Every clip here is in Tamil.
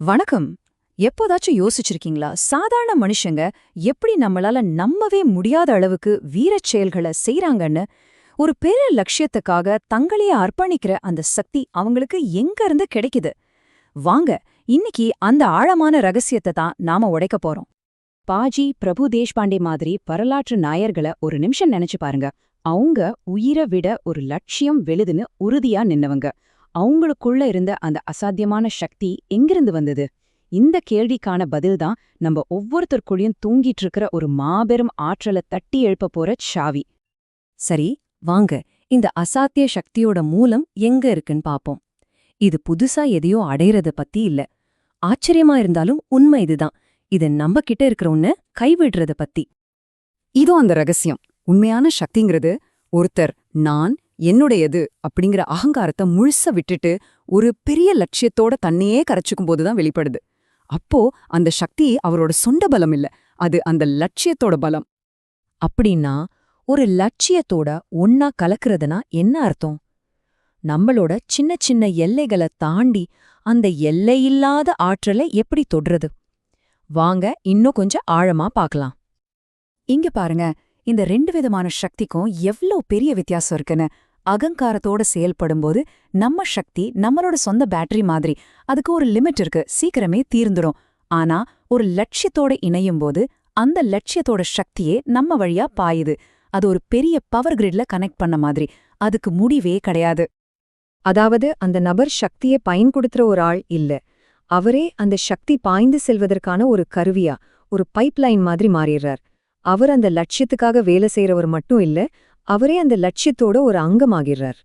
வணக்கம். எப்போதாச்சும் யோசிச்சிருக்கீங்களா? சாதாரண மனுஷங்க எப்படி நம்மளால நம்பவே முடியாத அளவுக்கு வீரச் செயல்களை செய்றாங்கன்னு? ஒரு பெரிய லட்சியத்துக்காக தங்களையே அர்ப்பணிக்கிற அந்த சக்தி அவங்களுக்கு எங்க இருந்து கிடைக்குது? வாங்க இன்னைக்கு அந்த ஆழமான ரகசியத்தை தான் நாம உடைக்க போறோம். பாஜி பிரபு தேஷ்பாண்டே மாதிரி வரலாற்று நாயர்களை ஒரு நிமிஷம் நினைச்சு பாருங்க. அவங்க உயிரை விட ஒரு லட்சியம் வெளுதுன்னு உறுதியா நின்னவங்க. அவங்களுக்குள்ள இருந்த அந்த அசாத்தியமான சக்தி எங்கிருந்து வந்தது? இந்த கேள்விக்கான பதில்தான் நம்ம ஒவ்வொருத்தருக்குள்ளயும் தூங்கிட்டு இருக்கிற ஒரு மாபெரும் ஆற்றலை தட்டி எழுப்ப போற சாவி. சரி வாங்க. இந்த அசாத்திய சக்தியோட மூலம் எங்க இருக்குன்னு பாப்போம். இது புதுசா எதையோ அடையறத பத்தி இல்ல. ஆச்சரியமா இருந்தாலும் உண்மை இதுதான். இது நம்ம கிட்ட இருக்கிற ஒண்ணு கைவிடுறத பத்தி. இதோ அந்த ரகசியம். உண்மையான சக்திங்கிறது ஒருத்தர் நான் என்னுடையது அப்படிங்கிற அகங்காரத்தை முழுச விட்டுட்டு ஒரு பெரிய லட்சியத்தோட தன்னையே கரைச்சுக்கும் போதுதான் வெளிப்படுது. அப்போ அந்த சக்தி அவரோட சொந்த பலம் இல்ல. அது அந்த லட்சியத்தோட பலம். அப்படின்னா ஒரு லட்சியத்தோட ஒன்னா கலக்கிறதுனா என்ன அர்த்தம்? நம்மளோட சின்ன சின்ன எல்லைகளை தாண்டி அந்த எல்லையில்லாத ஆற்றலை எப்படி தொடுறது? வாங்க இன்னும் கொஞ்சம் ஆழமா பார்க்கலாம். இங்க பாருங்க இந்த ரெண்டு விதமான சக்திக்கும் எவ்ளோ பெரிய வித்தியாசம் இருக்குன்னு. அகங்காரத்தோட செயல்படும்போது நம்ம சக்தி நம்மளோட சொந்த பேட்டரி மாதிரி அதுக்கு ஒரு லிமிட் இருக்கு சீக்கிரமே தீர்ந்துடும் ஆனா ஒரு லட்சியத்தோட இணையும் போது அந்த லட்சியத்தோட சக்தியே நம்ம வழியா பாயுது. அது ஒரு பெரிய பவர் கிரிட்ல கனெக்ட் பண்ண மாதிரி. அதுக்கு முடிவே கிடையாது. அதாவது அந்த நபர் சக்தியை பயன்படுத்துற ஒரு ஆள் இல்ல. அவரே அந்த சக்தி பாய்ந்து செல்வதற்கான ஒரு கருவியா ஒரு பைப்லைன் மாதிரி மாறிடுறார். அவர் அந்த லட்சியத்துக்காக வேலை செய்யறவர் மட்டும் இல்ல அவரே அந்த லட்சியத்தோட ஒரு அங்கமாகிறார்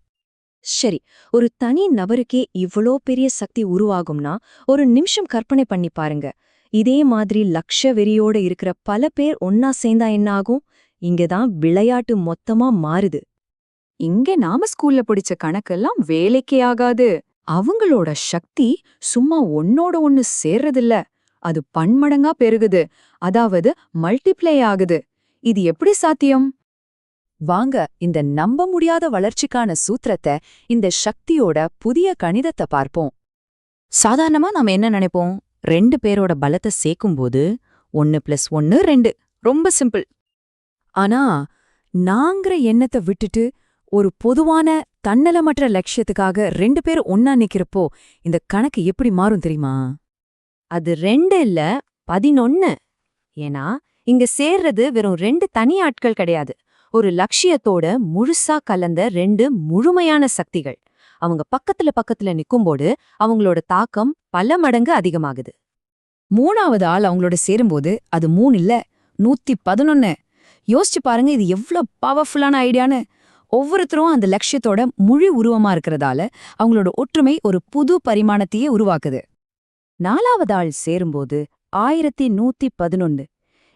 சரி ஒரு தனி நபருக்கே இவ்ளோ பெரிய சக்தி உருவாகும்னா ஒரு நிமிஷம் கற்பனை பண்ணி பாருங்க. இதே மாதிரி லட்ச வெறியோட இருக்கிற பல பேர் ஒன்னா சேர்ந்தா என்ன ஆகும்? இங்கதான் விளையாட்டு மொத்தமா மாறுது. இங்க நாம ஸ்கூல்ல படிச்ச கணக்கெல்லாம் வேலைக்கே ஆகாது. அவங்களோட சக்தி சும்மா ஒன்னோட ஒன்னு சேர்றதில்ல. அது பன்மடங்கா பெருகுது. அதாவது மல்டிப்ளை ஆகுது. இது எப்படி சாத்தியம்? வாங்க இந்த நம்ப முடியாத வளர்ச்சிக்கான சூத்திரத்தை இந்த சக்தியோட புதிய கணிதத்தை பார்ப்போம். சாதாரணமா நாம என்ன நினைப்போம்? ரெண்டு பேரோட பலத்தை சேர்க்கும்போது ஒன்னு பிளஸ் ஒன்னு ரெண்டு. ரொம்ப சிம்பிள். ஆனா நாங்கிற எண்ணத்தை விட்டுட்டு ஒரு பொதுவான தன்னலமற்ற லட்சியத்துக்காக ரெண்டு பேர் ஒன்னா நிக்கிறப்போ இந்த கணக்கு எப்படி மாறும் தெரியுமா? அது ரெண்டு இல்ல பதினொன்னு. ஏன்னா இங்க சேர்றது வெறும் ரெண்டு தனி ஆட்கள் கிடையாது. ஒரு லட்சியத்தோட முழுசா கலந்த ரெண்டு முழுமையான சக்திகள். அவங்க பக்கத்துல பக்கத்துல நிக்கும்போது அவங்களோட தாக்கம் பல மடங்கு அதிகமாகுது. மூணாவது ஆள் அவங்களோட சேரும்போது அது மூணு இல்ல நூத்தி பதினொன்னு. யோசிச்சு பாருங்க இது எவ்ளோ பவர்ஃபுல்லான ஐடியான்னு ஒவ்வொருத்தரும் அந்த லட்சியத்தோட முழு உருவமா இருக்கிறதால அவங்களோட ஒற்றுமை ஒரு புது பரிமாணத்தையே உருவாக்குது. நாலாவது ஆள் சேரும்போது ஆயிரத்தி நூத்தி பதினொன்னு.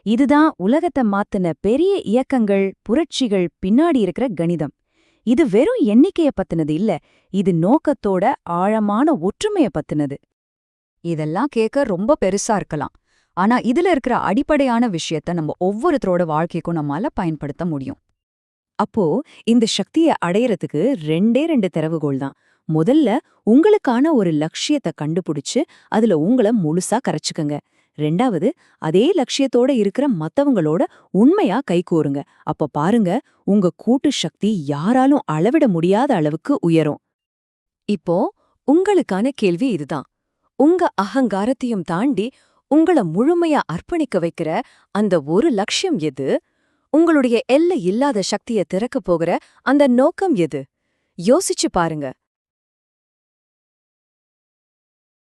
இதுதான் உலகத்தை மாத்தின பெரிய இயக்கங்கள் புரட்சிகள் பின்னாடி இருக்கிற கணிதம். இது வெறும் எண்ணிக்கைய பத்தினது இல்ல இது நோக்கத்தோட ஆழமான ஒற்றுமைய பத்தினது. இதெல்லாம் கேட்க ரொம்ப பெருசா இருக்கலாம். ஆனா இதுல இருக்கிற அடிப்படையான விஷயத்த நம்ம ஒவ்வொருத்தரோட வாழ்க்கைக்கும் நம்மால பயன்படுத்த முடியும். அப்போ இந்த சக்தியை அடையறதுக்கு ரெண்டே ரெண்டு திறவுகோள் தான். முதல்ல உங்களுக்கான ஒரு லட்சியத்தை கண்டுபிடிச்சு அதுல உங்கள முழுசா கரைச்சுக்குங்க. ரெண்டாவது அதே லட்சியத்தோட இருக்கிற மத்தவங்களோட உண்மையா கைகோருங்க அப்ப பாருங்க உங்க கூட்டு சக்தி யாராலும் அளவிட முடியாத அளவுக்கு உயரும். இப்போ உங்களுக்கான கேள்வி இதுதான். உங்க அகங்காரத்தையும் தாண்டி உங்கள முழுமையா அர்ப்பணிக்க வைக்கிற அந்த ஒரு லட்சியம் எது? உங்களுடைய எல்லை இல்லாத சக்தியை திறக்கப் போகிற அந்த நோக்கம் எது? யோசிச்சு பாருங்க.